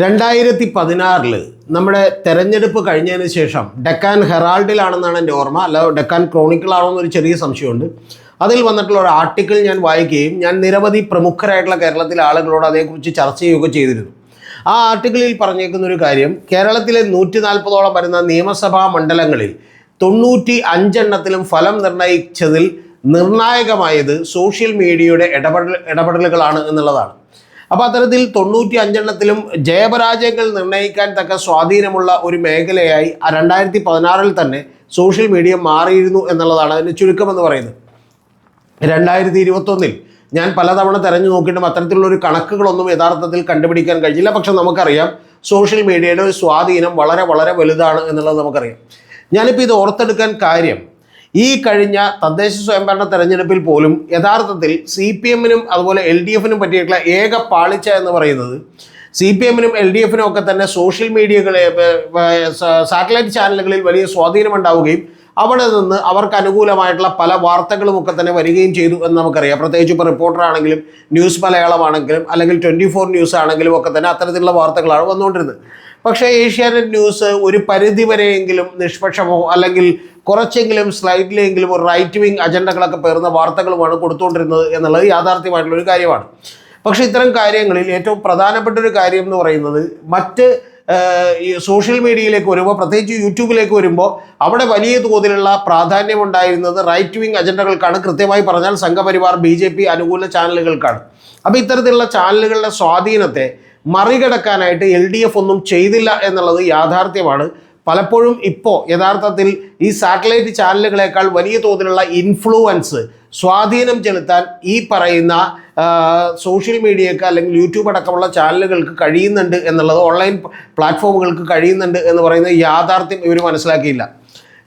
രണ്ടായിരത്തി പതിനാറിൽ നമ്മുടെ തെരഞ്ഞെടുപ്പ് കഴിഞ്ഞതിന് ശേഷം ഡെക്കാൻ ഹെറാൾഡിലാണെന്നാണ് എന്റെ ഓർമ്മ. അല്ല ഡെക്കാൻ ക്രോണിക്കിളാണോ എന്നൊരു ചെറിയ സംശയമുണ്ട്. അതിൽ വന്നിട്ടുള്ള ഒരു ആർട്ടിക്കിൾ ഞാൻ വായിക്കുകയും ഞാൻ നിരവധി പ്രമുഖരായിട്ടുള്ള കേരളത്തിലെ ആളുകളോട് അതേക്കുറിച്ച് ചർച്ച ചെയ്യുകയൊക്കെ ചെയ്തിരുന്നു. ആ ആർട്ടിക്കിളിൽ പറഞ്ഞേക്കുന്ന ഒരു കാര്യം കേരളത്തിലെ നൂറ്റി നാൽപ്പതോളം വരുന്ന നിയമസഭാ മണ്ഡലങ്ങളിൽ തൊണ്ണൂറ്റി അഞ്ചെണ്ണത്തിലും ഫലം നിർണയിച്ചതിൽ നിർണായകമായത് സോഷ്യൽ മീഡിയയുടെ ഇടപെടൽ ഇടപെടലുകളാണ് എന്നുള്ളതാണ്. അപ്പോൾ അത്തരത്തിൽ തൊണ്ണൂറ്റി അഞ്ചെണ്ണത്തിലും ജയപരാജയങ്ങൾ നിർണയിക്കാൻ തക്ക സ്വാധീനമുള്ള ഒരു മേഖലയായി രണ്ടായിരത്തി പതിനാറിൽ തന്നെ സോഷ്യൽ മീഡിയ മാറിയിരുന്നു എന്നുള്ളതാണ് അതിന്റെ ചുരുക്കമെന്ന് പറയുന്നത്. രണ്ടായിരത്തി ഇരുപത്തൊന്നിൽ ഞാൻ പലതവണ തെരഞ്ഞു നോക്കിയിട്ടും അത്തരത്തിലുള്ള ഒരു കണക്കുകളൊന്നും യഥാർത്ഥത്തിൽ കണ്ടുപിടിക്കാൻ കഴിഞ്ഞില്ല. പക്ഷെ നമുക്കറിയാം സോഷ്യൽ മീഡിയയുടെ ഒരു സ്വാധീനം വളരെ വളരെ വലുതാണ് എന്നുള്ളത് നമുക്കറിയാം. ഞാനിപ്പോൾ ഇത് ഓർത്തെടുക്കാൻ കാര്യം ഈ കഴിഞ്ഞ തദ്ദേശ സ്വയംഭരണ തെരഞ്ഞെടുപ്പിൽ പോലും യഥാർത്ഥത്തിൽ സി പി എമ്മിനും അതുപോലെ എൽ ഡി എഫിനും പറ്റിയിട്ടുള്ള ഏക പാളിച്ച എന്ന് പറയുന്നത് സി പി എമ്മിനും എൽ ഡി എഫിനും ഒക്കെ തന്നെ സോഷ്യൽ മീഡിയകളെ സാറ്റലൈറ്റ് ചാനലുകളിൽ വലിയ സ്വാധീനമുണ്ടാവുകയും അവിടെ നിന്ന് അവർക്ക് അനുകൂലമായിട്ടുള്ള പല വാർത്തകളും ഒക്കെ തന്നെ വരികയും ചെയ്തു എന്ന് നമുക്കറിയാം. പ്രത്യേകിച്ച് ഇപ്പോൾ റിപ്പോർട്ടർ ആണെങ്കിലും ന്യൂസ് മലയാളമാണെങ്കിലും അല്ലെങ്കിൽ ട്വന്റി ഫോർ ന്യൂസ് ആണെങ്കിലും ഒക്കെ തന്നെ അത്തരത്തിലുള്ള വാർത്തകളാണ് വന്നുകൊണ്ടിരുന്നത്. പക്ഷേ ഏഷ്യാനെറ്റ് ന്യൂസ് ഒരു പരിധി വരെയെങ്കിലും നിഷ്പക്ഷമോ അല്ലെങ്കിൽ കുറച്ചെങ്കിലും സ്ലൈഡിലെങ്കിലും ഒരു റൈറ്റ് വിങ് അജണ്ടകളൊക്കെ പേർന്ന വാർത്തകളുമാണ് കൊടുത്തുകൊണ്ടിരുന്നത് എന്നുള്ളത് യാഥാർത്ഥ്യമായിട്ടുള്ള ഒരു കാര്യമാണ്. പക്ഷേ ഇത്തരം കാര്യങ്ങളിൽ ഏറ്റവും പ്രധാനപ്പെട്ട ഒരു കാര്യം എന്ന് പറയുന്നത് മറ്റ് ഈ സോഷ്യൽ മീഡിയയിലേക്ക് വരുമ്പോൾ പ്രത്യേകിച്ച് യൂട്യൂബിലേക്ക് വരുമ്പോൾ അവിടെ വലിയ തോതിലുള്ള പ്രാധാന്യമുണ്ടായിരുന്നത് റൈറ്റ് വിങ് അജണ്ടകൾക്കാണ് കൃത്യമായി പറഞ്ഞാൽ സംഘപരിവാർ ബി ജെ പി അനുകൂല ചാനലുകൾക്കാണ്. അപ്പോൾ ഇത്തരത്തിലുള്ള ചാനലുകളുടെ സ്വാധീനത്തെ മറികടക്കാനായിട്ട് എൽ ഡി എഫ് ഒന്നും ചെയ്തില്ല എന്നുള്ളത് യാഥാർത്ഥ്യമാണ്. പലപ്പോഴും ഇപ്പോൾ യഥാർത്ഥത്തിൽ ഈ സാറ്റലൈറ്റ് ചാനലുകളേക്കാൾ വലിയ തോതിലുള്ള ഇൻഫ്ലുവൻസ് സ്വാധീനം ചെലുത്താൻ ഈ പറയുന്ന സോഷ്യൽ മീഡിയക്ക് അല്ലെങ്കിൽ യൂട്യൂബ് അടക്കമുള്ള ചാനലുകൾക്ക് കഴിയുന്നുണ്ട് എന്നുള്ളത് ഓൺലൈൻ പ്ലാറ്റ്ഫോമുകൾക്ക് കഴിയുന്നുണ്ട് എന്ന് പറയുന്ന യാഥാർത്ഥ്യം ഇവർ മനസ്സിലാക്കിയില്ല.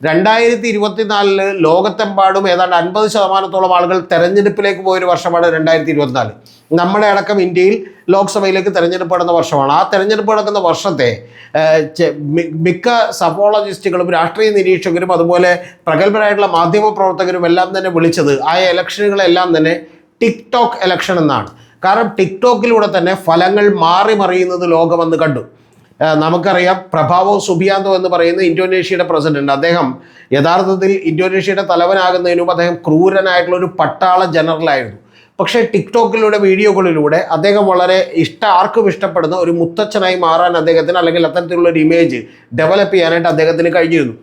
രണ്ടായിരത്തി ഇരുപത്തിനാലിൽ ലോകത്തെമ്പാടും ഏതാണ്ട് അൻപത് ശതമാനത്തോളം ആളുകൾ തെരഞ്ഞെടുപ്പിലേക്ക് പോയൊരു വർഷമാണ് രണ്ടായിരത്തി ഇരുപത്തിനാല് നമ്മുടെ അടക്കം ഇന്ത്യയിൽ ലോക്സഭയിലേക്ക് തെരഞ്ഞെടുപ്പ് നടന്ന വർഷമാണ്. ആ തെരഞ്ഞെടുപ്പ് നടക്കുന്ന വർഷത്തെ മിക്ക സഫോളജിസ്റ്റുകളും രാഷ്ട്രീയ നിരീക്ഷകരും അതുപോലെ പ്രഗത്ഭരായിട്ടുള്ള മാധ്യമ പ്രവർത്തകരും എല്ലാം തന്നെ വിളിച്ചത് ആ ഇലക്ഷനുകളെല്ലാം തന്നെ ടിക്ടോക്ക് ഇലക്ഷൻ എന്നാണ്. കാരണം ടിക്ടോക്കിലൂടെ തന്നെ ഫലങ്ങൾ മാറി മറിയുന്നത് ലോകമെന്ന് കണ്ടു. നമുക്കറിയാം പ്രഭാവോ സുബിയാന്തോ എന്ന് പറയുന്ന ഇന്തോനേഷ്യയുടെ പ്രസിഡന്റ്. അദ്ദേഹം യഥാർത്ഥത്തിൽ ഇന്തോനേഷ്യയുടെ തലവനാകുന്നതിന് അദ്ദേഹം ക്രൂരനായിട്ടുള്ള ഒരു പട്ടാള ജനറലായിരുന്നു. പക്ഷേ ടിക്ടോക്കിലൂടെ വീഡിയോകളിലൂടെ അദ്ദേഹം വളരെ ഇഷ്ട ആർക്കും ഇഷ്ടപ്പെടുന്ന ഒരു മുത്തച്ഛനായി മാറാൻ അദ്ദേഹത്തിന് അല്ലെങ്കിൽ അത്തരത്തിലുള്ള ഒരു ഇമേജ് ഡെവലപ്പ് ചെയ്യാനായിട്ട് അദ്ദേഹത്തിന് കഴിഞ്ഞിരുന്നു.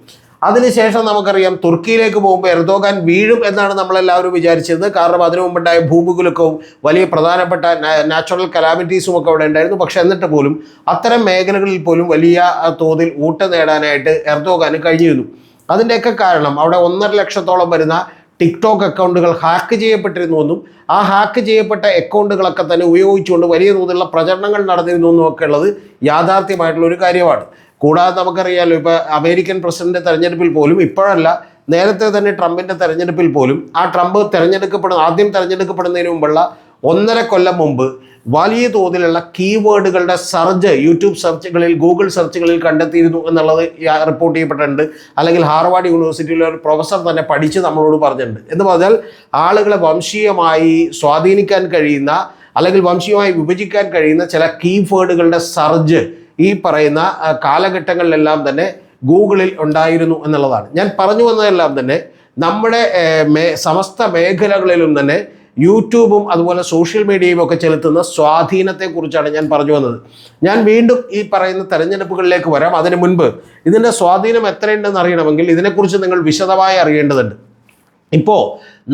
അതിനുശേഷം നമുക്കറിയാം തുർക്കിയിലേക്ക് പോകുമ്പോൾ എർദോഗാൻ വീഴും എന്നാണ് നമ്മളെല്ലാവരും വിചാരിച്ചിരുന്നത്. കാരണം അതിനു മുമ്പുണ്ടായ ഭൂമികുലുക്കവും വലിയ പ്രധാനപ്പെട്ട നാച്ചുറൽ കലാമിറ്റീസും ഒക്കെ അവിടെ ഉണ്ടായിരുന്നു. പക്ഷെ എന്നിട്ട് പോലും അത്തരം മേഖലകളിൽ പോലും വലിയ തോതിൽ ഊട്ടം നേടാനായിട്ട് എർദോഗാന് കഴിഞ്ഞിരുന്നു. അതിന്റെയൊക്കെ കാരണം അവിടെ ഒന്നര ലക്ഷത്തോളം വരുന്ന ടിക്ടോക്ക് അക്കൗണ്ടുകൾ ഹാക്ക് ചെയ്യപ്പെട്ടിരുന്നുവെന്നും ആ ഹാക്ക് ചെയ്യപ്പെട്ട അക്കൗണ്ടുകളൊക്കെ തന്നെ ഉപയോഗിച്ചുകൊണ്ട് വലിയ തോതിലുള്ള പ്രചരണങ്ങൾ നടന്നിരുന്നു എന്നും ഒക്കെ ഉള്ളത് യാഥാർത്ഥ്യമായിട്ടുള്ള ഒരു കാര്യമാണ്. കൂടാതെ നമുക്കറിയാലോ ഇപ്പോൾ അമേരിക്കൻ പ്രസിഡന്റ് തെരഞ്ഞെടുപ്പിൽ പോലും ഇപ്പോഴല്ല നേരത്തെ തന്നെ ട്രംപിന്റെ തെരഞ്ഞെടുപ്പിൽ പോലും ആ ട്രംപ് തെരഞ്ഞെടുക്കപ്പെടുന്ന ആദ്യം തെരഞ്ഞെടുക്കപ്പെടുന്നതിന് മുമ്പുള്ള ഒന്നര കൊല്ലം മുമ്പ് വലിയ തോതിലുള്ള കീവേഡുകളുടെ സർജ് യൂട്യൂബ് സെർച്ചുകളിൽ ഗൂഗിൾ സെർച്ചുകളിൽ കണ്ടെത്തിയിരുന്നു എന്നുള്ളത് റിപ്പോർട്ട് ചെയ്യപ്പെട്ടിട്ടുണ്ട്. അല്ലെങ്കിൽ ഹാർവാർഡ് യൂണിവേഴ്സിറ്റിയിലെ ഒരു പ്രൊഫസർ തന്നെ പഠിച്ച് നമ്മളോട് പറഞ്ഞിട്ടുണ്ട്. എന്ന് പറഞ്ഞാൽ ആളുകളെ വംശീയമായി സ്വാധീനിക്കാൻ കഴിയുന്ന അല്ലെങ്കിൽ വംശീയമായി വിഭജിക്കാൻ കഴിയുന്ന ചില കീവേഡുകളുടെ സർജ് ഈ പറയുന്ന കാലഘട്ടങ്ങളിലെല്ലാം തന്നെ ഗൂഗിളിൽ ഉണ്ടായിരുന്നു എന്നുള്ളതാണ്. ഞാൻ പറഞ്ഞു വന്നതെല്ലാം തന്നെ നമ്മുടെ മേ സമസ്ത മേഖലകളിലും തന്നെ യൂട്യൂബും അതുപോലെ സോഷ്യൽ മീഡിയയും ഒക്കെ ചെലുത്തുന്ന സ്വാധീനത്തെക്കുറിച്ചാണ് ഞാൻ പറഞ്ഞു വന്നത്. ഞാൻ വീണ്ടും ഈ പറയുന്ന തെരഞ്ഞെടുപ്പുകളിലേക്ക് വരാം. അതിന് മുൻപ് ഇതിന്റെ സ്വാധീനം എത്രയുണ്ടെന്ന് അറിയണമെങ്കിൽ ഇതിനെക്കുറിച്ച് നിങ്ങൾ വിശദമായി അറിയേണ്ടതുണ്ട്. ഇപ്പോൾ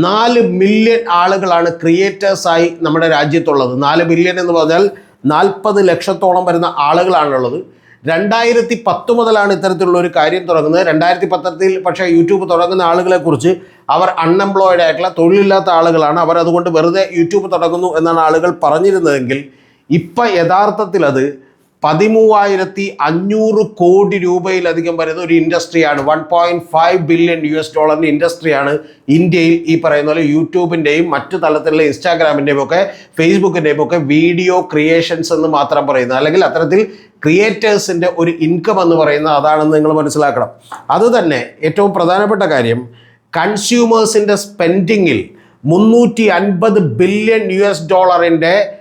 നാല് മില്യൺ ആളുകളാണ് ക്രിയേറ്റേഴ്സായി നമ്മുടെ രാജ്യത്തുള്ളത്. നാല് മില്യൺ എന്ന് പറഞ്ഞാൽ നാൽപ്പത് ലക്ഷത്തോളം വരുന്ന ആളുകളാണുള്ളത്. രണ്ടായിരത്തി പത്ത് മുതലാണ് ഇത്തരത്തിലുള്ള ഒരു കാര്യം തുടങ്ങുന്നത്. രണ്ടായിരത്തി പത്തത്തിൽ പക്ഷേ യൂട്യൂബ് തുടങ്ങുന്ന ആളുകളെക്കുറിച്ച് അവർ അൺഎംപ്ലോയിഡ് ആയിട്ടുള്ള തൊഴിലില്ലാത്ത ആളുകളാണ്. അവർ അതുകൊണ്ട് വെറുതെ യൂട്യൂബ് തുടങ്ങുന്നു എന്നാണ് ആളുകൾ പറഞ്ഞിരുന്നതെങ്കിൽ ഇപ്പം യഥാർത്ഥത്തിൽ അത് പതിമൂവായിരത്തി അഞ്ഞൂറ് കോടി രൂപയിലധികം വരുന്ന ഒരു ഇൻഡസ്ട്രിയാണ്. One point five billion U S ഡോളറിന്റെ ഇൻഡസ്ട്രിയാണ് ഇന്ത്യയിൽ ഈ പറയുന്ന പോലെ യൂട്യൂബിന്റെയും മറ്റു തലത്തിലുള്ള ഇൻസ്റ്റാഗ്രാമിന്റെയും ഒക്കെ ഫേസ്ബുക്കിന്റെയും ഒക്കെ വീഡിയോ ക്രിയേഷൻസ് എന്ന് മാത്രം പറയുന്നത്. അല്ലെങ്കിൽ അത്തരത്തിൽ ക്രിയേറ്റേഴ്സിന്റെ ഒരു ഇൻകം എന്ന് പറയുന്നത് അതാണെന്ന് നിങ്ങൾ മനസ്സിലാക്കണം. അതുതന്നെ ഏറ്റവും പ്രധാനപ്പെട്ട കാര്യം കൺസ്യൂമേഴ്സിന്റെ സ്പെൻഡിങ്ങിൽ മുന്നൂറ്റി അൻപത് ബില്യൺ യു എസ് ഡോളറിന്റെ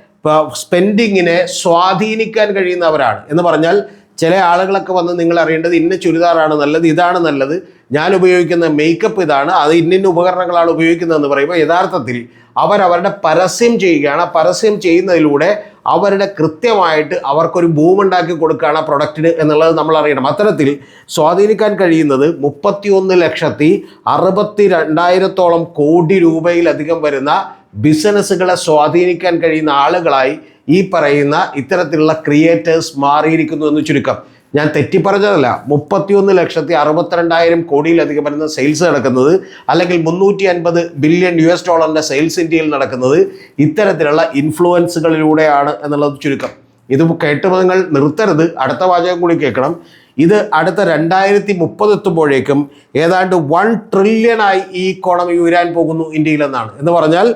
സ്പെൻഡിങ്ങിനെ സ്വാധീനിക്കാൻ കഴിയുന്നവരാണ്. എന്ന് പറഞ്ഞാൽ ചില ആളുകളൊക്കെ വന്ന് നിങ്ങൾ അറിയേണ്ടത് ഇന്ന ചുരിദാറാണ് നല്ലത് ഇതാണ് നല്ലത്. ഞാൻ ഉപയോഗിക്കുന്ന മേക്കപ്പ് ഇതാണ് അത് ഇന്നിന്ന ഉപകരണങ്ങളാണ് ഉപയോഗിക്കുന്നതെന്ന് പറയുമ്പോൾ യഥാർത്ഥത്തിൽ അവരവരുടെ പരസ്യം ചെയ്യുകയാണ്. പരസ്യം ചെയ്യുന്നതിലൂടെ അവരുടെ കൃത്യമായിട്ട് അവർക്കൊരു ഭൂമുണ്ടാക്കി കൊടുക്കുകയാണ് ആ പ്രൊഡക്റ്റിന് എന്നുള്ളത് നമ്മൾ അറിയണം. അത്തരത്തിൽ സ്വാധീനിക്കാൻ കഴിയുന്നത് മുപ്പത്തിയൊന്ന് ലക്ഷത്തി അറുപത്തി രണ്ടായിരത്തോളം കോടി രൂപയിലധികം വരുന്ന ബിസിനസ്സുകളെ സ്വാധീനിക്കാൻ കഴിയുന്ന ആളുകളായി ഈ പറയുന്ന ഇത്തരത്തിലുള്ള ക്രിയേറ്റേഴ്സ് മാറിയിരിക്കുന്നു എന്ന് ചുരുക്കം. ഞാൻ തെറ്റി തെറ്റിപ്പറഞ്ഞതല്ല. മുപ്പത്തിയൊന്ന് ലക്ഷത്തി അറുപത്തിരണ്ടായിരം കോടിയിലധികം വരുന്ന സെയിൽസ് നടക്കുന്നത് അല്ലെങ്കിൽ മുന്നൂറ്റി അൻപത് ബില്യൺ യു എസ് ഡോളറിന്റെ സെയിൽസ് ഇന്ത്യയിൽ നടക്കുന്നത് ഇത്തരത്തിലുള്ള ഇൻഫ്ലുവൻസുകളിലൂടെയാണ് എന്നുള്ളത് ചുരുക്കം. ഇത് കേട്ട് നിങ്ങൾ നിർത്തരുത്. അടുത്ത വാചകം കൂടി കേൾക്കണം. ഇത് അടുത്ത രണ്ടായിരത്തി മുപ്പത് എത്തുമ്പോഴേക്കും ഏതാണ്ട് വൺ ട്രില്യണായി ഈ ഇക്കോണമി ഉയരാൻ പോകുന്നു ഇന്ത്യയിലെന്നാണ്. എന്ന് പറഞ്ഞാൽ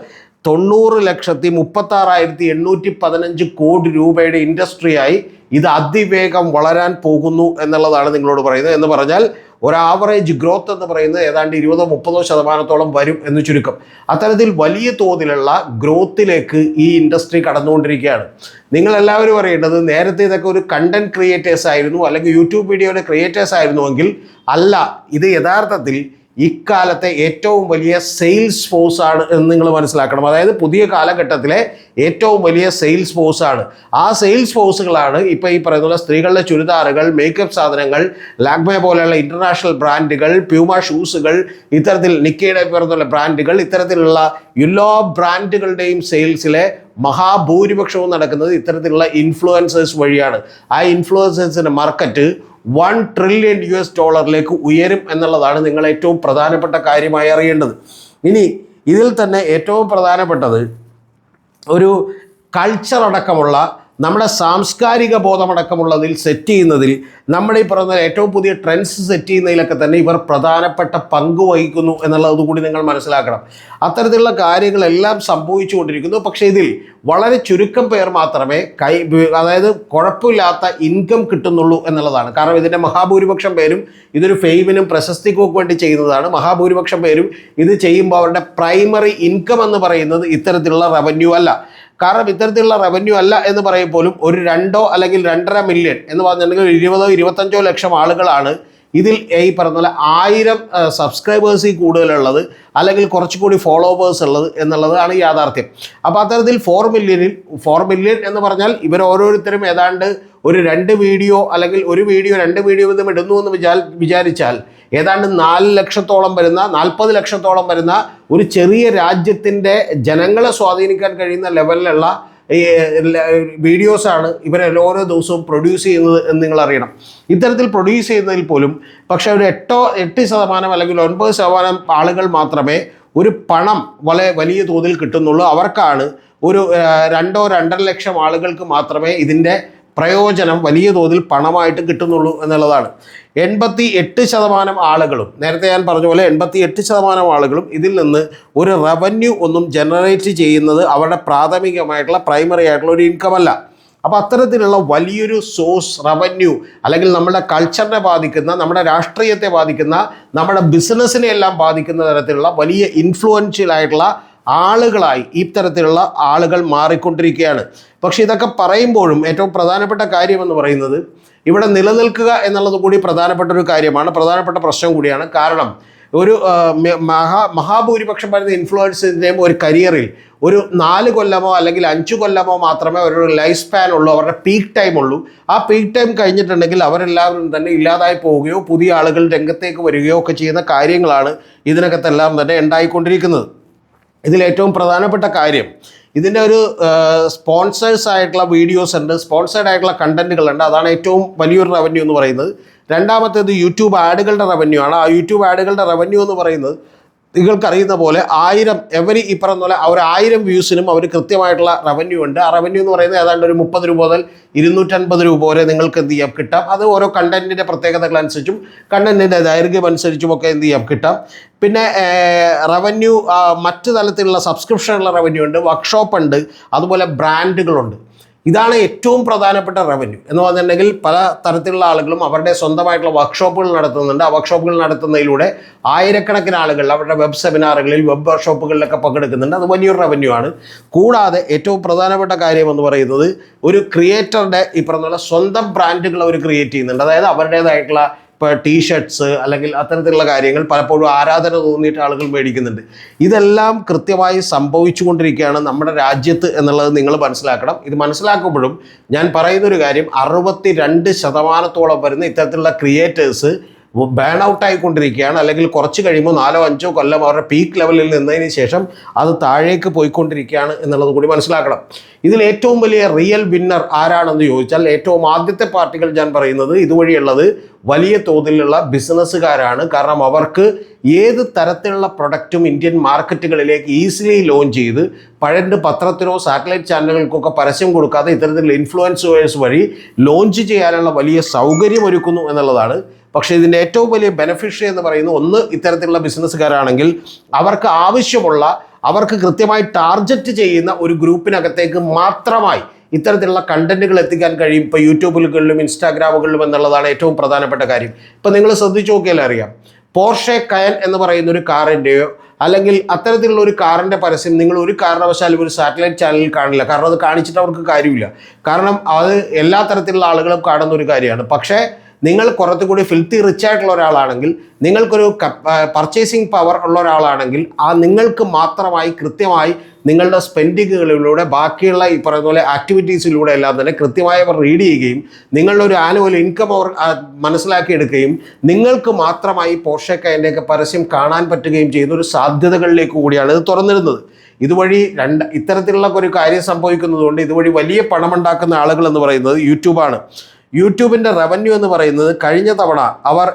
തൊണ്ണൂറ് ലക്ഷത്തി മുപ്പത്താറായിരത്തി എണ്ണൂറ്റി പതിനഞ്ച് കോടി രൂപയുടെ ഇൻഡസ്ട്രിയായി ഇത് അതിവേഗം വളരാൻ പോകുന്നു എന്നുള്ളതാണ് നിങ്ങളോട് പറയുന്നത് എന്ന് പറഞ്ഞാൽ ഒരു ആവറേജ് ഗ്രോത്ത് എന്ന് പറയുന്നത് ഏതാണ്ട് ഇരുപതോ മുപ്പതോ ശതമാനത്തോളം വരും എന്ന് ചുരുക്കം. അത്തരത്തിൽ വലിയ തോതിലുള്ള ഗ്രോത്തിലേക്ക് ഈ ഇൻഡസ്ട്രി കടന്നുകൊണ്ടിരിക്കുകയാണ്. നിങ്ങൾ എല്ലാവരും അറിയേണ്ടത് നേരത്തെ ഇതൊക്കെ ഒരു കണ്ടന്റ് ക്രിയേറ്റേഴ്സ് ആയിരുന്നു അല്ലെങ്കിൽ യൂട്യൂബ് വീഡിയോയുടെ ക്രിയേറ്റേഴ്സ് ആയിരുന്നുവെങ്കിൽ അല്ല ഇത് യഥാർത്ഥത്തിൽ ഇക്കാലത്തെ ഏറ്റവും വലിയ സെയിൽസ് ഫോഴ്സ് ആണ് എന്ന് നിങ്ങൾ മനസ്സിലാക്കണം. അതായത് പുതിയ കാലഘട്ടത്തിലെ ഏറ്റവും വലിയ സെയിൽസ് ഫോഴ്സ് ആണ്. ആ സെയിൽസ് ഫോഴ്സുകളാണ് ഇപ്പോൾ ഈ പറയുന്ന സ്ത്രീകളുടെ ചുരിദാറുകൾ മേക്കപ്പ് സാധനങ്ങൾ ലാഗ്മെ പോലെയുള്ള ഇന്റർനാഷണൽ ബ്രാൻഡുകൾ പ്യൂമ ഷൂസുകൾ ഇത്തരത്തിൽ നിക്കയുടെ പറയുന്ന ബ്രാൻഡുകൾ ഇത്തരത്തിലുള്ള എല്ലാ ബ്രാൻഡുകളുടെയും സെയിൽസിലെ മഹാഭൂരിപക്ഷവും നടക്കുന്നത് ഇത്തരത്തിലുള്ള ഇൻഫ്ലുവൻസേഴ്സ് വഴിയാണ്. ആ ഇൻഫ്ലുവൻസേഴ്സിന്റെ market one trillion U S ഡോളറിലേക്ക് ഉയരും എന്നുള്ളതാണ് നിങ്ങൾ ഏറ്റവും പ്രധാനപ്പെട്ട കാര്യമായി അറിയേണ്ടത്. ഇനി ഇതിൽ തന്നെ ഏറ്റവും പ്രധാനപ്പെട്ടത് ഒരു കൾച്ചർ അടക്കമുള്ള നമ്മുടെ സാംസ്കാരിക ബോധമടക്കമുള്ളതിൽ സെറ്റ് ചെയ്യുന്നതിൽ നമ്മുടെ ഈ പറയുന്ന ഏറ്റവും പുതിയ ട്രെൻഡ്സ് സെറ്റ് ചെയ്യുന്നതിലൊക്കെ തന്നെ ഇവർ പ്രധാനപ്പെട്ട പങ്ക് വഹിക്കുന്നു എന്നുള്ളത് കൂടി നിങ്ങൾ മനസ്സിലാക്കണം. അത്തരത്തിലുള്ള കാര്യങ്ങളെല്ലാം സംഭവിച്ചുകൊണ്ടിരിക്കുന്നു. പക്ഷേ ഇതിൽ വളരെ ചുരുക്കം പേർ മാത്രമേ കൈ അതായത് കുഴപ്പമില്ലാത്ത ഇൻകം കിട്ടുന്നുള്ളൂ എന്നുള്ളതാണ്. കാരണം ഇതിന്റെ മഹാഭൂരിപക്ഷം പേരും ഇതൊരു ഫെയിമിനും പ്രശസ്തിക്കും വേണ്ടി ചെയ്യുന്നതാണ്. മഹാഭൂരിപക്ഷം പേരും ഇത് ചെയ്യുമ്പോൾ അവരുടെ പ്രൈമറി ഇൻകം എന്ന് പറയുന്നത് ഇത്തരത്തിലുള്ള റവന്യൂ അല്ല. കാരണം ഇത്തരത്തിലുള്ള റവന്യൂ അല്ല എന്ന് പറയും ഒരു രണ്ടോ അല്ലെങ്കിൽ രണ്ടര മില്യൺ എന്ന് പറഞ്ഞിട്ടുണ്ടെങ്കിൽ ഇരുപതോ ഇരുപത്തഞ്ചോ ലക്ഷം ആളുകളാണ് ഇതിൽ ഈ പറഞ്ഞ പോലെ ആയിരം സബ്സ്ക്രൈബേഴ്സിൽ കൂടുതലുള്ളത് അല്ലെങ്കിൽ കുറച്ചുകൂടി ഫോളോവേഴ്സ് ഉള്ളത് എന്നുള്ളതാണ് യാഥാർത്ഥ്യം. അപ്പോൾ അത്തരത്തിൽ ഫോർ മില്യണിൽ ഫോർ മില്യൺ എന്ന് പറഞ്ഞാൽ ഇവർ ഓരോരുത്തരും ഏതാണ്ട് ഒരു രണ്ട് വീഡിയോ അല്ലെങ്കിൽ ഒരു വീഡിയോ രണ്ട് വീഡിയോ വീതം ഇടുന്നു എന്ന് വിചാ വിചാരിച്ചാൽ ഏതാണ്ട് നാല് ലക്ഷത്തോളം വരുന്ന നാൽപ്പത് ലക്ഷത്തോളം വരുന്ന ഒരു ചെറിയ രാജ്യത്തിന്റെ ജനങ്ങളെ സ്വാധീനിക്കാൻ കഴിയുന്ന ലെവലിലുള്ള ഈ വീഡിയോസാണ് ഇവരെല്ലാം ഓരോ ദിവസവും പ്രൊഡ്യൂസ് ചെയ്യുന്നത് എന്ന് നിങ്ങൾ അറിയണം ഇത്തരത്തിൽ പ്രൊഡ്യൂസ് ചെയ്യുന്നതിൽ പോലും പക്ഷേ ഒരു എട്ടോ എട്ട് ശതമാനം അല്ലെങ്കിൽ ഒൻപത് ശതമാനം ആളുകൾ മാത്രമേ ഒരു പണം വളരെ വലിയ തോതിൽ കിട്ടുന്നുള്ളൂ. അവർക്കാണ് ഒരു രണ്ടോ രണ്ടര ലക്ഷം ആളുകൾക്ക് മാത്രമേ ഇതിന്റെ പ്രയോജനം വലിയ തോതിൽ പണമായിട്ട് കിട്ടുന്നുള്ളൂ എന്നുള്ളതാണ്. എൺപത്തി എട്ട് ശതമാനം ആളുകളും നേരത്തെ ഞാൻ പറഞ്ഞ പോലെ എൺപത്തി എട്ട് ശതമാനം ആളുകളും ഇതിൽ നിന്ന് ഒരു റവന്യൂ ഒന്നും ജനറേറ്റ് ചെയ്യുന്നത് അവരുടെ പ്രാഥമികമായിട്ടുള്ള പ്രൈമറി ആയിട്ടുള്ള ഒരു ഇൻകം അല്ല. അപ്പോൾ അത്തരത്തിലുള്ള വലിയൊരു സോഴ്സ് റവന്യൂ അല്ലെങ്കിൽ നമ്മുടെ കൾച്ചറിനെ ബാധിക്കുന്ന നമ്മുടെ രാഷ്ട്രീയത്തെ ബാധിക്കുന്ന നമ്മുടെ ബിസിനസ്സിനെ എല്ലാം ബാധിക്കുന്ന തരത്തിലുള്ള വലിയ ഇൻഫ്ലുവൻഷ്യൽ ആയിട്ടുള്ള ആളുകളായി ഇത്തരത്തിലുള്ള ആളുകൾ മാറിക്കൊണ്ടിരിക്കുകയാണ്. പക്ഷെ ഇതൊക്കെ പറയുമ്പോഴും ഏറ്റവും പ്രധാനപ്പെട്ട കാര്യമെന്ന് പറയുന്നത് ഇവിടെ നിലനിൽക്കുക എന്നുള്ളത് കൂടി പ്രധാനപ്പെട്ട ഒരു കാര്യമാണ്. പ്രധാനപ്പെട്ട പ്രശ്നം കൂടിയാണ്. കാരണം ഒരു മഹാ മഹാഭൂരിപക്ഷം വരുന്ന ഇൻഫ്ലുവൻസിന്റെയും ഒരു കരിയറിൽ ഒരു നാല് കൊല്ലമോ അല്ലെങ്കിൽ അഞ്ച് കൊല്ലമോ മാത്രമേ അവരുടെ ലൈഫ് സ്പാൻ ഉള്ളൂ അവരുടെ പീക്ക് ടൈം ഉള്ളൂ. ആ പീക്ക് ടൈം കഴിഞ്ഞിട്ടുണ്ടെങ്കിൽ അവരെല്ലാവരും തന്നെ ഇല്ലാതായി പോവുകയോ പുതിയ ആളുകൾ രംഗത്തേക്ക് വരികയോ ഒക്കെ ചെയ്യുന്ന കാര്യങ്ങളാണ് ഇതിനകത്തെല്ലാം തന്നെ ഉണ്ടായിക്കൊണ്ടിരിക്കുന്നത്. ഇതിൽ ഏറ്റവും പ്രധാനപ്പെട്ട കാര്യം ഇതിന്റെ ഒരു സ്പോൺസേഴ്സ് ആയിട്ടുള്ള വീഡിയോസ് ഉണ്ട് സ്പോൺസേഡ് ആയിട്ടുള്ള കണ്ടന്റുകളുണ്ട് അതാണ് ഏറ്റവും വലിയൊരു റവന്യൂ എന്ന് പറയുന്നത്. രണ്ടാമത്തേത് യൂട്യൂബ് ആഡുകളുടെ റവന്യൂ ആണ്. ആ യൂട്യൂബ് ആഡുകളുടെ റവന്യൂ എന്ന് പറയുന്നത് നിങ്ങൾക്കറിയുന്ന പോലെ ആയിരം എവരി ഈ പറഞ്ഞ പോലെ അവർ ആയിരം വ്യൂസിനും അവർ കൃത്യമായിട്ടുള്ള റവന്യൂ ഉണ്ട്. ആ റവന്യൂ എന്ന് പറയുന്നത് ഏതാണ്ട് ഒരു മുപ്പത് രൂപ മുതൽ ഇരുന്നൂറ്റൻപത് രൂപ വരെ നിങ്ങൾക്ക് എന്ത് ചെയ്യാം? കിട്ടാം. അത് ഓരോ കണ്ടന്റിന്റെ പ്രത്യേകതകൾ അനുസരിച്ചും കണ്ടന്റിന്റെ ദൈർഘ്യം അനുസരിച്ചും ഒക്കെ എന്ത് ചെയ്യാം? കിട്ടാം. പിന്നെ റവന്യൂ മറ്റു തലത്തിലുള്ള സബ്സ്ക്രിപ്ഷനുള്ള റവന്യൂ ഉണ്ട് വർക്ക്ഷോപ്പ് ഉണ്ട് അതുപോലെ ബ്രാൻഡുകളുണ്ട് ഇതാണ് ഏറ്റവും പ്രധാനപ്പെട്ട റവന്യൂ എന്ന് പറഞ്ഞിട്ടുണ്ടെങ്കിൽ പല തരത്തിലുള്ള ആളുകളും അവരുടെ സ്വന്തമായിട്ടുള്ള വർക്ക്ഷോപ്പുകൾ നടത്തുന്നുണ്ട്. ആ വർക്ക്ഷോപ്പുകൾ നടത്തുന്നതിലൂടെ ആയിരക്കണക്കിന് ആളുകൾ അവരുടെ വെബ് സെമിനാറുകളിൽ വെബ് വർക്ക്ഷോപ്പുകളിലൊക്കെ പങ്കെടുക്കുന്നുണ്ട്. അത് വലിയൊരു റവന്യൂ ആണ്. കൂടാതെ ഏറ്റവും പ്രധാനപ്പെട്ട കാര്യം എന്ന് പറയുന്നത് ഒരു ക്രിയേറ്ററുടെ ഈ സ്വന്തം ബ്രാൻഡുകൾ അവർ ക്രിയേറ്റ് ചെയ്യുന്നുണ്ട്. അതായത് അവരുടേതായിട്ടുള്ള ഇപ്പോൾ ടീഷർട്ട്സ് അല്ലെങ്കിൽ അത്തരത്തിലുള്ള കാര്യങ്ങൾ പലപ്പോഴും ആരാധന തോന്നിയിട്ട് ആളുകൾ മേടിക്കുന്നുണ്ട്. ഇതെല്ലാം കൃത്യമായി സംഭവിച്ചുകൊണ്ടിരിക്കുകയാണ് നമ്മുടെ രാജ്യത്ത് എന്നുള്ളത് നിങ്ങൾ മനസ്സിലാക്കണം. ഇത് മനസ്സിലാക്കുമ്പോഴും ഞാൻ പറയുന്നൊരു കാര്യം അറുപത്തി രണ്ട് ശതമാനത്തോളം വരുന്ന ഇത്തരത്തിലുള്ള ക്രിയേറ്റേഴ്സ് ബേൺ ഔട്ട് ആയിക്കൊണ്ടിരിക്കുകയാണ്. അല്ലെങ്കിൽ കുറച്ച് കഴിയുമ്പോൾ നാലോ അഞ്ചോ കൊല്ലം അവരുടെ പീക്ക് ലെവലിൽ നിന്നതിന് ശേഷം അത് താഴേക്ക് പോയിക്കൊണ്ടിരിക്കുകയാണ് എന്നുള്ളത് കൂടി മനസ്സിലാക്കണം. ഇതിൽ ഏറ്റവും വലിയ റിയൽ വിന്നർ ആരാണെന്ന് ചോദിച്ചാൽ ഏറ്റവും ആദ്യത്തെ പാർട്ടികൾ ഞാൻ പറയുന്നത് ഇതുവഴിയുള്ളത് വലിയ തോതിലുള്ള ബിസിനസ്സുകാരാണ്. കാരണം അവർക്ക് ഏത് തരത്തിലുള്ള പ്രൊഡക്റ്റും ഇന്ത്യൻ മാർക്കറ്റുകളിലേക്ക് ഈസിലി ലോഞ്ച് ചെയ്ത് പഴണ്ട് പത്രത്തിനോ സാറ്റലൈറ്റ് ചാനലുകൾക്കൊക്കെ പരസ്യം കൊടുക്കാതെ ഇത്തരത്തിലുള്ള ഇൻഫ്ലുവൻസേഴ്സ് വഴി ലോഞ്ച് ചെയ്യാനുള്ള വലിയ സൗകര്യം ഒരുക്കുന്നു എന്നുള്ളതാണ്. പക്ഷേ ഇതിന്റെ ഏറ്റവും വലിയ ബെനിഫിഷ്യറി എന്ന് പറയുന്നത് ഒന്ന് ഇത്തരത്തിലുള്ള ബിസിനസ്സുകാരാണെങ്കിൽ അവർക്ക് ആവശ്യമുള്ള അവർക്ക് കൃത്യമായി ടാർഗറ്റ് ചെയ്യുന്ന ഒരു ഗ്രൂപ്പിനകത്തേക്ക് മാത്രമായി ഇത്തരത്തിലുള്ള കണ്ടന്റുകൾ എത്തിക്കാൻ കഴിയും. ഇപ്പോൾ യൂട്യൂബുകളിലും ഇൻസ്റ്റാഗ്രാമുകളിലും എന്നുള്ളതാണ് ഏറ്റവും പ്രധാനപ്പെട്ട കാര്യം. ഇപ്പോൾ നിങ്ങൾ ശ്രദ്ധിച്ചു നോക്കിയാൽ അറിയാം. പോർഷെ കയൻ എന്ന് പറയുന്ന ഒരു കാറിന്റെയോ അല്ലെങ്കിൽ അത്തരത്തിലുള്ള ഒരു കാറിന്റെ പരസ്യം നിങ്ങൾ ഒരു കാരണവശാലും ഒരു സാറ്റലൈറ്റ് ചാനലിൽ കാണില്ല. കാരണം അത് കാണിച്ചിട്ട് അവർക്ക് കാര്യമില്ല. കാരണം അത് എല്ലാ തരത്തിലുള്ള ആളുകളും കാണുന്ന ഒരു കാര്യമാണ്. പക്ഷേ നിങ്ങൾ കുറച്ചുകൂടി ഫിൽത്തി റിച്ച് ആയിട്ടുള്ള ഒരാളാണെങ്കിൽ നിങ്ങൾക്കൊരു പർച്ചേസിങ് പവർ ഉള്ള ഒരാളാണെങ്കിൽ ആ നിങ്ങൾക്ക് മാത്രമായി കൃത്യമായി നിങ്ങളുടെ സ്പെൻഡിങ്ങുകളിലൂടെ ബാക്കിയുള്ള ഈ പറയുന്ന പോലെ ആക്ടിവിറ്റീസിലൂടെ എല്ലാം തന്നെ കൃത്യമായി അവർ റീഡ് ചെയ്യുകയും നിങ്ങളുടെ ഒരു ആനുവൽ ഇൻകം അവർ മനസ്സിലാക്കിയെടുക്കുകയും നിങ്ങൾക്ക് മാത്രമായി പോഷക്കതിന്റെയൊക്കെ പരസ്യം കാണാൻ പറ്റുകയും ചെയ്യുന്ന ഒരു സാധ്യതകളിലേക്ക് കൂടിയാണ് ഇത് തുറന്നിരുന്നത് ഇതുവഴി രണ്ട് ഇത്തരത്തിലുള്ള ഒരു കാര്യം സംഭവിക്കുന്നതുകൊണ്ട് ഇതുവഴി വലിയ പണമുണ്ടാക്കുന്ന ആളുകൾ എന്ന് പറയുന്നത് യൂട്യൂബാണ്. യൂട്യൂബിന്റെ റവന്യൂ എന്ന് പറയുന്നത് കഴിഞ്ഞ തവണ അവർ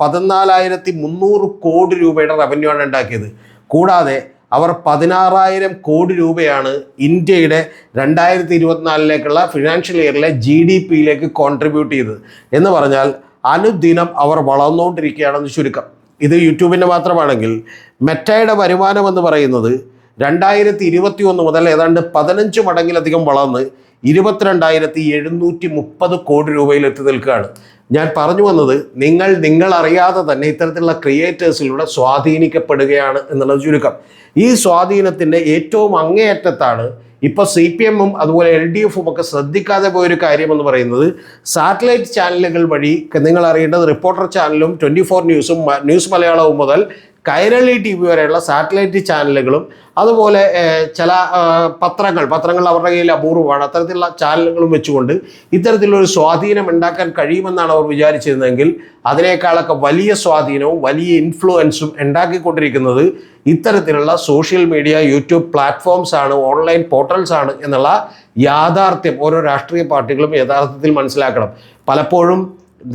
പതിനാലായിരത്തി മുന്നൂറ് കോടി രൂപയുടെ റവന്യൂ ആണ് ഉണ്ടാക്കിയത്. കൂടാതെ അവർ പതിനാറായിരം കോടി രൂപയാണ് ഇന്ത്യയുടെ രണ്ടായിരത്തി ഇരുപത്തിനാലിലേക്കുള്ള ഫിനാൻഷ്യൽ ഇയറിലെ ജി ഡി പിയിലേക്ക് കോൺട്രിബ്യൂട്ട് ചെയ്തത്. എന്ന് പറഞ്ഞാൽ അനുദിനം അവർ വളർന്നുകൊണ്ടിരിക്കുകയാണെന്ന് ചുരുക്കം. ഇത് യൂട്യൂബിന്റെ മാത്രമാണെങ്കിൽ മെറ്റയുടെ വരുമാനം എന്ന് പറയുന്നത് രണ്ടായിരത്തി ഇരുപത്തി ഒന്ന് മുതൽ ഏതാണ്ട് പതിനഞ്ച് മടങ്ങിലധികം വളർന്ന് ഇരുപത്തിരണ്ടായിരത്തി എഴുന്നൂറ്റി മുപ്പത് കോടി രൂപയിൽ എത്തി നിൽക്കുകയാണ്. ഞാൻ പറഞ്ഞു വന്നത് നിങ്ങൾ നിങ്ങൾ അറിയാതെ തന്നെ ഇത്തരത്തിലുള്ള ക്രിയേറ്റേഴ്സിലൂടെ സ്വാധീനിക്കപ്പെടുകയാണ് എന്നുള്ളത് ചുരുക്കം. ഈ സ്വാധീനത്തിന്റെ ഏറ്റവും അങ്ങേയറ്റത്താണ് ഇപ്പോൾ സി പി എമ്മും അതുപോലെ എൽ ഡി എഫും ഒക്കെ ശ്രദ്ധിക്കാതെ പോയൊരു കാര്യമെന്ന് പറയുന്നത് സാറ്റലൈറ്റ് ചാനലുകൾ വഴി നിങ്ങൾ അറിയേണ്ടത് റിപ്പോർട്ടർ ചാനലും ട്വന്റി ഫോർ ന്യൂസും ന്യൂസ് മലയാളവും മുതൽ കൈരളി ടി വി വരെയുള്ള സാറ്റലൈറ്റ് ചാനലുകളും അതുപോലെ ചില പത്രങ്ങൾ പത്രങ്ങൾ അവരുടെ കയ്യിൽ അപൂർവമാണ്. അത്തരത്തിലുള്ള ചാനലുകളും വെച്ചുകൊണ്ട് ഇത്തരത്തിലൊരു സ്വാധീനം ഉണ്ടാക്കാൻ കഴിയുമെന്നാണ് അവർ വിചാരിച്ചിരുന്നതെങ്കിൽ അതിനേക്കാളൊക്കെ വലിയ സ്വാധീനവും വലിയ ഇൻഫ്ലുവൻസും ഉണ്ടാക്കിക്കൊണ്ടിരിക്കുന്നത് ഇത്തരത്തിലുള്ള സോഷ്യൽ മീഡിയ യൂട്യൂബ് പ്ലാറ്റ്ഫോംസ് ആണ് ഓൺലൈൻ പോർട്ടൽസ് ആണ് എന്നുള്ള യാഥാർത്ഥ്യം ഓരോ രാഷ്ട്രീയ പാർട്ടികളും യഥാർത്ഥത്തിൽ മനസ്സിലാക്കണം. പലപ്പോഴും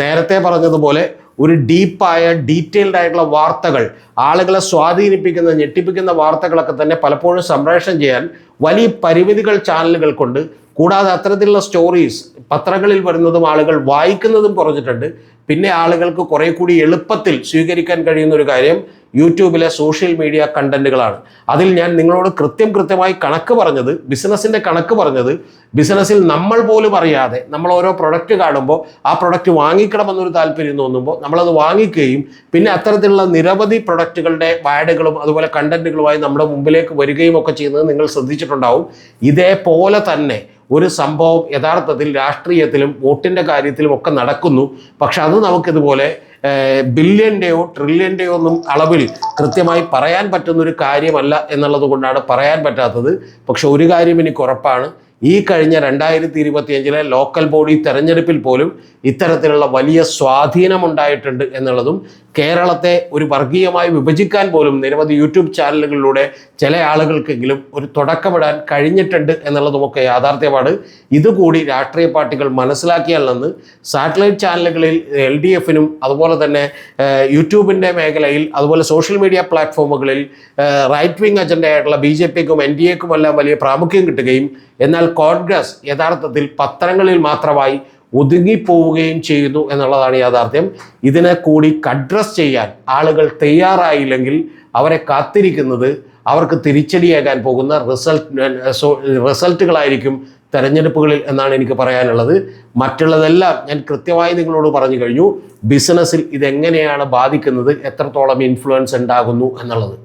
നേരത്തെ പറഞ്ഞതുപോലെ ഒരു ഡീപ്പായ ഡീറ്റെയിൽഡ് ആയിട്ടുള്ള വാർത്തകൾ ആളുകളെ സ്വാധീനിപ്പിക്കുന്ന ഞെട്ടിപ്പിക്കുന്ന വാർത്തകളൊക്കെ തന്നെ പലപ്പോഴും സംപ്രേഷണം ചെയ്യാൻ വലിയ പരിമിതികൾ ചാനലുകൾക്കുണ്ട് കൂടാതെ അത്തരത്തിലുള്ള സ്റ്റോറീസ് പത്രങ്ങളിൽ വരുന്നതും ആളുകൾ വായിക്കുന്നതും കുറഞ്ഞിട്ടുണ്ട്. പിന്നെ ആളുകൾക്ക് കുറെ കൂടി എളുപ്പത്തിൽ സ്വീകരിക്കാൻ കഴിയുന്ന ഒരു കാര്യം യൂട്യൂബിലെ സോഷ്യൽ മീഡിയ കണ്ടന്റുകളാണ്. അതിൽ ഞാൻ നിങ്ങളോട് കൃത്യം കൃത്യമായി കണക്ക് പറഞ്ഞത് ബിസിനസ്സിന്റെ കണക്ക് പറഞ്ഞത് ബിസിനസ്സിൽ നമ്മൾ പോലും അറിയാതെ നമ്മൾ ഓരോ പ്രൊഡക്റ്റ് കാണുമ്പോൾ ആ പ്രൊഡക്റ്റ് വാങ്ങിക്കണമെന്നൊരു താല്പര്യം തോന്നുമ്പോൾ നമ്മളത് വാങ്ങിക്കുകയും പിന്നെ അത്തരത്തിലുള്ള നിരവധി പ്രൊഡക്റ്റുകളുടെ വാഡുകളും അതുപോലെ കണ്ടന്റുകളുമായി നമ്മുടെ മുമ്പിലേക്ക് വരികയും ഒക്കെ ചെയ്യുന്നത് നിങ്ങൾ ശ്രദ്ധിച്ചിട്ടുണ്ടാവും. ഇതേപോലെ തന്നെ ഒരു സംഭവം യഥാർത്ഥത്തിൽ രാഷ്ട്രീയത്തിലും വോട്ടിന്റെ കാര്യത്തിലും ഒക്കെ നടക്കുന്നു. പക്ഷെ അത് നമുക്കിതുപോലെ ബില്യന്റെയോ ട്രില്യന്റെയോ ഒന്നും അളവിൽ കൃത്യമായി പറയാൻ പറ്റുന്നൊരു കാര്യമല്ല എന്നുള്ളത് കൊണ്ടാണ് പറയാൻ പറ്റാത്തത്. പക്ഷെ ഒരു കാര്യം എനിക്ക് ഉറപ്പാണ്. ഈ കഴിഞ്ഞ രണ്ടായിരത്തി ഇരുപത്തിയഞ്ചിലെ ലോക്കൽ ബോഡി തെരഞ്ഞെടുപ്പിൽ പോലും ഇത്തരത്തിലുള്ള വലിയ സ്വാധീനമുണ്ടായിട്ടുണ്ട് എന്നുള്ളതും കേരളത്തെ ഒരു വർഗീയമായി വിഭജിക്കാൻ പോലും നിരവധി യൂട്യൂബ് ചാനലുകളിലൂടെ ചില ആളുകൾക്കെങ്കിലും ഒരു തുടക്കമിടാൻ കഴിഞ്ഞിട്ടുണ്ട് എന്നുള്ളതുമൊക്കെ യാഥാർത്ഥ്യമാണ്. ഇതുകൂടി രാഷ്ട്രീയ പാർട്ടികൾ മനസ്സിലാക്കിയാൽ നിന്ന് സാറ്റലൈറ്റ് ചാനലുകളിൽ എൽ ഡി എഫിനും അതുപോലെ തന്നെ യൂട്യൂബിന്റെ മേഖലയിൽ അതുപോലെ സോഷ്യൽ മീഡിയ പ്ലാറ്റ്ഫോമുകളിൽ റൈറ്റ് വിങ് അജണ്ടയായിട്ടുള്ള ബി ജെ പിക്കും എൻ ഡി എക്കും എല്ലാം വലിയ പ്രാമുഖ്യം കിട്ടുകയും എന്നാൽ കോൺഗ്രസ് യഥാർത്ഥത്തിൽ പത്രങ്ങളിൽ മാത്രമായി ഒതുങ്ങിപ്പോവുകയും ചെയ്യുന്നു എന്നുള്ളതാണ് യാഥാർത്ഥ്യം. ഇതിനെ കൂടി അഡ്രസ് ചെയ്യാൻ ആളുകൾ തയ്യാറായില്ലെങ്കിൽ അവരെ കാത്തിരിക്കുന്നത് അവർക്ക് തിരിച്ചടിയാകാൻ പോകുന്ന റിസൾട്ട് റിസൾട്ടുകളായിരിക്കും തെരഞ്ഞെടുപ്പുകളിൽ എന്നാണ് എനിക്ക് പറയാനുള്ളത്. മറ്റുള്ളതെല്ലാം ഞാൻ കൃത്യമായി നിങ്ങളോട് പറഞ്ഞു കഴിഞ്ഞു. ബിസിനസ്സിൽ ഇതെങ്ങനെയാണ് ബാധിക്കുന്നത്? എത്രത്തോളം ഇൻഫ്ലുവൻസ് ഉണ്ടാകുന്നു എന്നുള്ളത്.